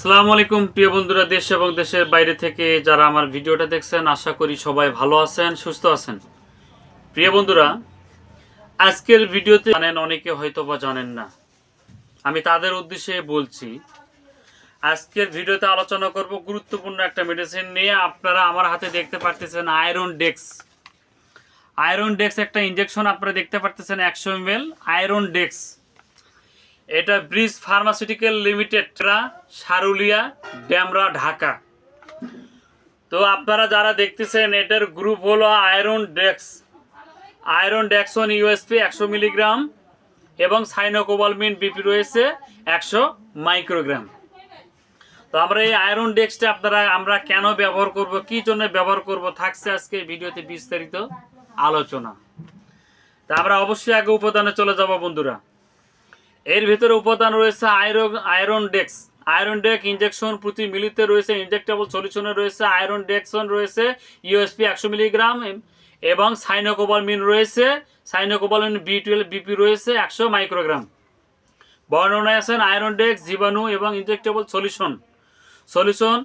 সালামু আলাইকুম, প্রিয় বন্ধুরা, দেশ এবং দেশের বাইরে থেকে যারা আমার ভিডিওটা দেখছেন, আশা করি সবাই ভালো আছেন, সুস্থ আছেন। প্রিয় বন্ধুরা, আজকের ভিডিওতে জানেন অনেকে হয়তো বা জানেন না। আমি তাদের উদ্দেশ্যে বলছি, আজকের ভিডিওতে আলোচনা করব গুরুত্বপূর্ণ একটা মেডিসিন নিয়ে। আপনারা আমার হাতে দেখতে পারতেছেন আয়রন ডেক্স আয়রন ডেক্স একটা ইঞ্জেকশন আপনারা দেখতে পারতেছেন একশো এম আয়রন ডেক্স এটা ব্রিজ ফার্মাসিউটিক্যাল লিমিটেডরা সারুলিয়া, ড্যামরা, ঢাকা। তো আপনারা যারা দেখতেছেন, এটার গ্রুপ হলো iron dex. Iron dextran USP একশো মিলিগ্রাম এবং সাইনোকোবালমিন বিপি রয়েছে একশো মাইক্রোগ্রাম। তো আমরা এই আয়রন ডেক্সটা আপনারা, আমরা কেন ব্যবহার করব, কি জন্য ব্যবহার করব, থাকছে আজকে ভিডিওতে বিস্তারিত আলোচনা। তা আমরা অবশ্যই আগে উপাদানে চলে যাব বন্ধুরা। এর ভিতরে উপাদান রয়েছে iron iron dex. Iron dex injection প্রতি মিলিতে রয়েছে, ইনজেক্টেবল সলিউশনে রয়েছে, আয়রন ডেক্সন রয়েছে, ইউএসপি একশো মিলিগ্রাম এবং সাইনোকোবালমিন রয়েছে, সাইনোকোবালমিন বি টুয়েলভ, বিপি রয়েছে একশো মাইক্রোগ্রাম। বর্ণনায় আছেন আয়রন ডেক্স, জীবাণু এবং ইনজেক্টেবল সলিউশন। সলিউশন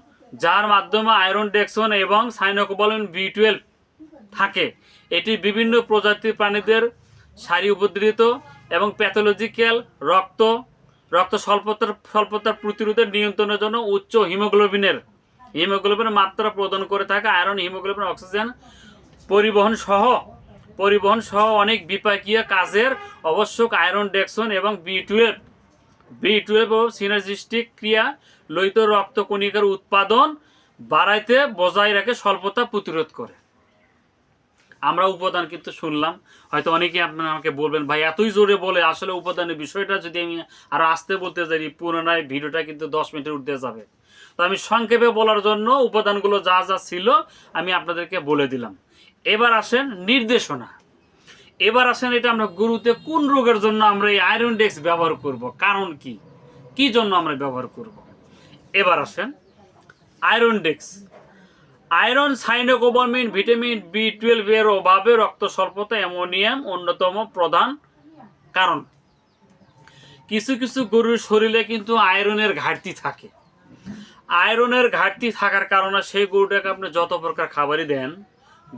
যার মাধ্যমে আয়রন ডেক্সন এবং সাইনোকোবালমিন বি টুয়েলভ থাকে। এটি বিভিন্ন প্রজাতির প্রাণীদের সারি উপদ্রুত এবং প্যাথোলজিক্যাল রক্ত রক্ত স্বল্পতার স্বল্পতার প্রতিরোধের নিয়ন্ত্রণের জন্য উচ্চ হিমোগ্লোবিনের হিমোগ্লোবিনের মাত্রা প্রদান করে থাকে আয়রন, হিমোগ্লোবিন, অক্সিজেন পরিবহন সহ পরিবহন সহ অনেক বিপাকীয় কাজের আবশ্যক আয়রন, ডেক্সন এবং বি টুয়েলভ। বি টুয়েলভ ও সিনার্জিস্টিক ক্রিয়া লোহিত রক্তকণিকার উৎপাদন বাড়াইতে বজায় রাখে স্বল্পতা প্রতিরোধ করে। আমরা উপাদান কিন্তু শুনলাম। হয়তো অনেকে আপনারা আমাকে বলবেন, ভাই, এতই জোরে বলে আসলে উপাদানের বিষয়টা যদি আমি আরও আসতে বলতে যাই, পুনরায় ভিডিওটা কিন্তু দশ মিনিটের উঠতে যাবে। তো আমি সংক্ষেপে বলার জন্য উপাদানগুলো যা যা ছিল আমি আপনাদেরকে বলে দিলাম। এবার আসেন নির্দেশনা। এবার আসেন এটা আমরা গুরুতে কোন রোগের জন্য আমরা এই আয়রন ডেক্স ব্যবহার করব, কারণ কি? কি জন্য আমরা ব্যবহার করব? এবার আসেন iron dex iron cyanocobalamin vitamin B twelve এর অভাবে রক্ত স্বল্পতা, অ্যামোনিয়াম অন্যতম প্রধান কারণ। কিছু কিছু গরুর শরীরে কিন্তু আয়রনের ঘাটতি থাকে। আয়রনের ঘাটতি থাকার কারণে সেই গরুটাকে আপনি যত প্রকার খাবারই দেন,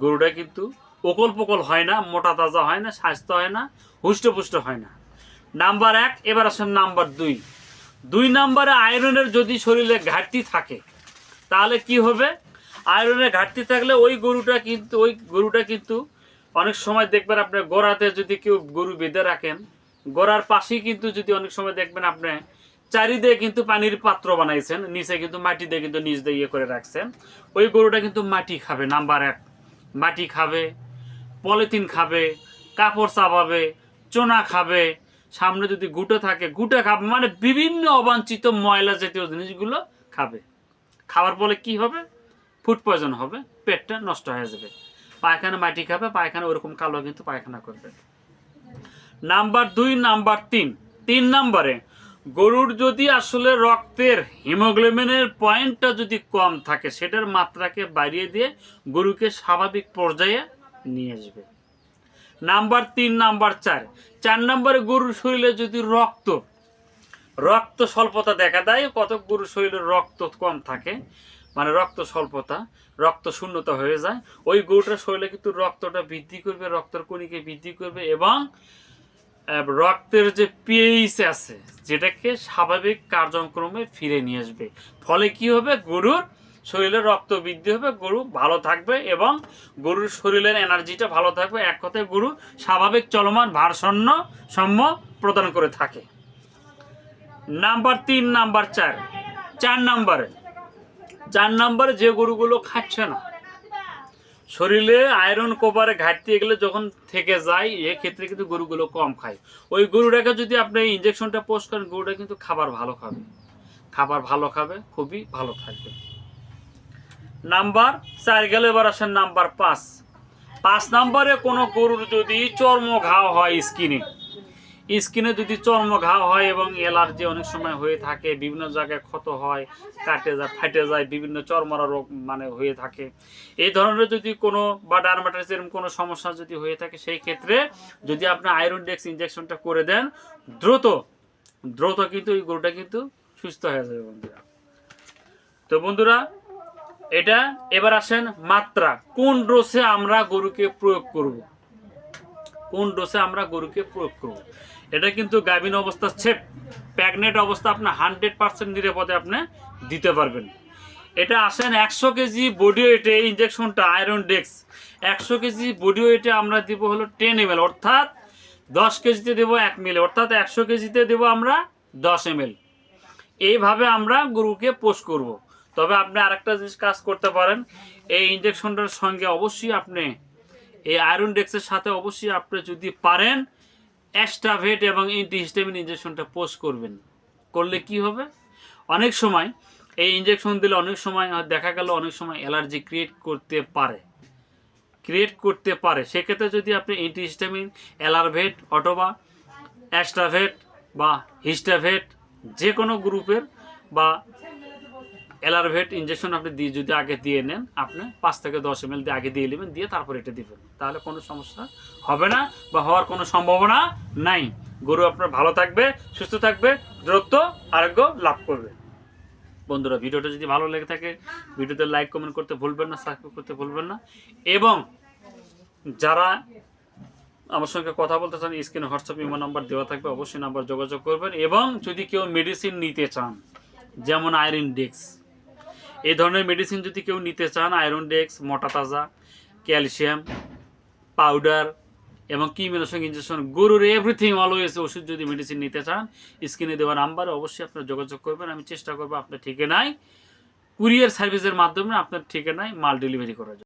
গরুটা কিন্তু ওকল পোকল হয় না, মোটা তাজা হয় না, স্বাস্থ্য হয় না, হুষ্টপুষ্ট হয় না। নাম্বার এক, এবার আসেন নাম্বার দুই। দুই নাম্বারে আয়রনের যদি শরীরে ঘাটতি থাকে, তাহলে কি হবে? আয়রনের ঘাটতি থাকলে ওই গরুটা কিন্তু, ওই গরুটা কিন্তু অনেক সময় দেখবেন আপনার গোড়াতে যদি কেউ গরু বেঁধে রাখেন, গোড়ার পাশেই কিন্তু যদি অনেক সময় দেখবেন আপনি চারিদিকে কিন্তু পানির পাত্র বানাইছেন, নিচে কিন্তু মাটি দিয়ে কিন্তু নিচ দিয়ে ইয়ে করে রাখছেন, ওই গরুটা কিন্তু মাটি খাবে, নাম্বার এক। মাটি খাবে, পলিথিন খাবে, কাপড় চাপাবে, চোনা খাবে, সামনে যদি গুটে থাকে, গুটে খাবে মানে বিভিন্ন অবাঞ্ছিত ময়লা জাতীয় জিনিসগুলো খাবে। খাওয়ার ফলে কি হবে? ফুড পয়জন হবে, পেটটা নষ্ট হয়ে যাবে। পায়খানা মাটি খাবে, পায়খানা ওরকম কালো কিন্তু পায়খানা করবে। নাম্বার দুই, নাম্বার তিন। তিন নাম্বারে, গরুর যদি আসলে রক্তের হিমোগ্লোবিনের পয়েন্টটা যদি কম থাকে, সেটার মাত্রাকে বাড়িয়ে দিয়ে গরুকে স্বাভাবিক পর্যায়ে নিয়ে আসবে নাম্বার তিন, নাম্বার চার। চার নাম্বারে গরুর শরীরে যদি রক্ত রক্ত স্বল্পতা দেখা দেয় কত গরুর শরীরে রক্ত কম থাকে মানে রক্ত স্বল্পতা, রক্ত শূন্যতা হয়ে যায়। ওই গরুটার শরীরে কিন্তু রক্তটা বৃদ্ধি করবে, রক্তের কণিকে বৃদ্ধি করবে এবং রক্তের যে পিএইচ আছে, যেটাকে স্বাভাবিক কার্যক্রমে ফিরে নিয়ে আসবে। ফলে কি হবে? গরুর শরীরে রক্ত বৃদ্ধি হবে, গরু ভালো থাকবে এবং গরুর শরীরের এনার্জিটা ভালো থাকবে। এক কথায় গরু স্বাভাবিক চলমান, ভারসাম্য সম্য প্রদান করে থাকে। নাম্বার তিন, নাম্বার চার। চার নাম্বারে চার নম্বরে যে গরুগুলো খাচ্ছে না। শরীরে আয়রন কোপারে ঘাটতি এগুলো যখন থেকে যায়, এক্ষেত্রে কিন্তু গরুগুলো কম খায়। ওই গরুটাকে যদি আপনি ইঞ্জেকশনটা পোস্ট করেন, গরুটা কিন্তু খাবার ভালো খাবে। খাবার ভালো খাবে, খুবই ভালো থাকবে। নাম্বার চার, গেলে এবার আসেন নাম্বার পাঁচ। পাঁচ নাম্বারে কোনো গরুর যদি চর্ম ঘাও হয় স্কিনে স্কিনে যদি চর্ম ঘাও হয় এবং অ্যালার্জি অনেক সময় হয়ে থাকে, বিভিন্ন জায়গায় ক্ষত হয়, কাটে যায়, ফাটে যায়, বিভিন্ন চর্মরা রোগ মানে হয়ে থাকে। এই ধরনের যদি কোনো বা ডার্মাটাইটিস এরকম কোনো সমস্যা যদি হয়ে থাকে, সেই ক্ষেত্রে যদি আপনি আয়রন ডেক্স ইঞ্জেকশনটা করে দেন, দ্রুত দ্রুত কিন্তু এই গরুটা কিন্তু সুস্থ হয়ে যাবে বন্ধুরা। তো বন্ধুরা, এটা এবার আসেন মাত্রা। কোন ডোসে আমরা গরুকে প্রয়োগ করব? কোন ডোসে আমরা গরুকে প্রয়োগ করব। এটা কিন্তু গাভিন অবস্থা সেফ প্যাগনেট অবস্থা আপনি হান্ড্রেড পার্সেন্ট নিরাপদে আপনি দিতে পারবেন। এটা আসেন একশো কেজি বডি ওয়েটে ইঞ্জেকশনটা আয়রন ডেক্স একশো কেজি বডি ওয়েটে আমরা দিব হলো টেন এম অর্থাৎ দশ কেজিতে দেবো এক মিলে অর্থাৎ একশো কেজিতে দেবো আমরা দশ এম এইভাবে আমরা গরুকে পোষ করব। তবে আপনি আরেকটা জিনিস কাজ করতে পারেন, এই ইঞ্জেকশনটার সঙ্গে অবশ্যই আপনি এই আয়রন ডেক্সের সাথে অবশ্যই আপনি যদি পারেন অ্যাস্টাভেট এবং ইন্টিহিস্টামিন ইঞ্জেকশনটা পোস্ট করবেন। করলে কি হবে? অনেক সময়, এই ইঞ্জেকশন দিলে অনেক সময় দেখা গেল অনেক সময় অ্যালার্জি ক্রিয়েট করতে পারে। ক্রিয়েট করতে পারে। সেক্ষেত্রে যদি আপনি অ্যান্টিহিস্টামিন অ্যালারভেট অথবা অ্যাস্ট্রাভেট বা হিস্টাভেট যে কোনো গ্রুপের বা অ্যালারভেট ইঞ্জেকশন আপনি দিয়ে যদি আগে দিয়ে নেন, আপনি পাঁচ থেকে দশ এম দিয়ে আগে দিয়ে নেবেন, দিয়ে তারপর এটা দিবেন। তাহলে কোনো সমস্যা হবে না বা হওয়ার কোনো সম্ভাবনা নাই। গরু আপনার ভালো থাকবে, সুস্থ থাকবে দ্রুত আরোগ্য লাভ করবে। বন্ধুরা, ভিডিওটা যদি ভালো লেগে থাকে, ভিডিওতে লাইক কমেন্ট করতে ভুলবেন না সাবস্ক্রাইব করতে ভুলবেন না। এবং যারা আমার সঙ্গে কথা বলতে চান স্ক্রিনে হোয়াটসঅ্যাপ ইমো নাম্বার দেওয়া থাকবে, অবশ্যই নাম্বার যোগাযোগ করবেন। এবং যদি কেউ মেডিসিন নিতে চান, যেমন আয়রন ডেক্স এই ধরনের মেডিসিন যদি কেউ নিতে চান আয়রন ডেক্স মোটা তাজা ক্যালসিয়াম পাউডার এবং কিমিনোসং ইঞ্জেকশন গরুর এভরিথিং অলওয়েজ ওষুধ যদি মেডিসিন নিতে চান, স্ক্রিনে দেওয়া নাম্বারে অবশ্যই আপনার যোগাযোগ করবেন। আমি চেষ্টা করব আপনার ঠিকানায় কুরিয়ার সার্ভিসের মাধ্যমে আপনার ঠিকানায় মাল ডেলিভারি জন্য।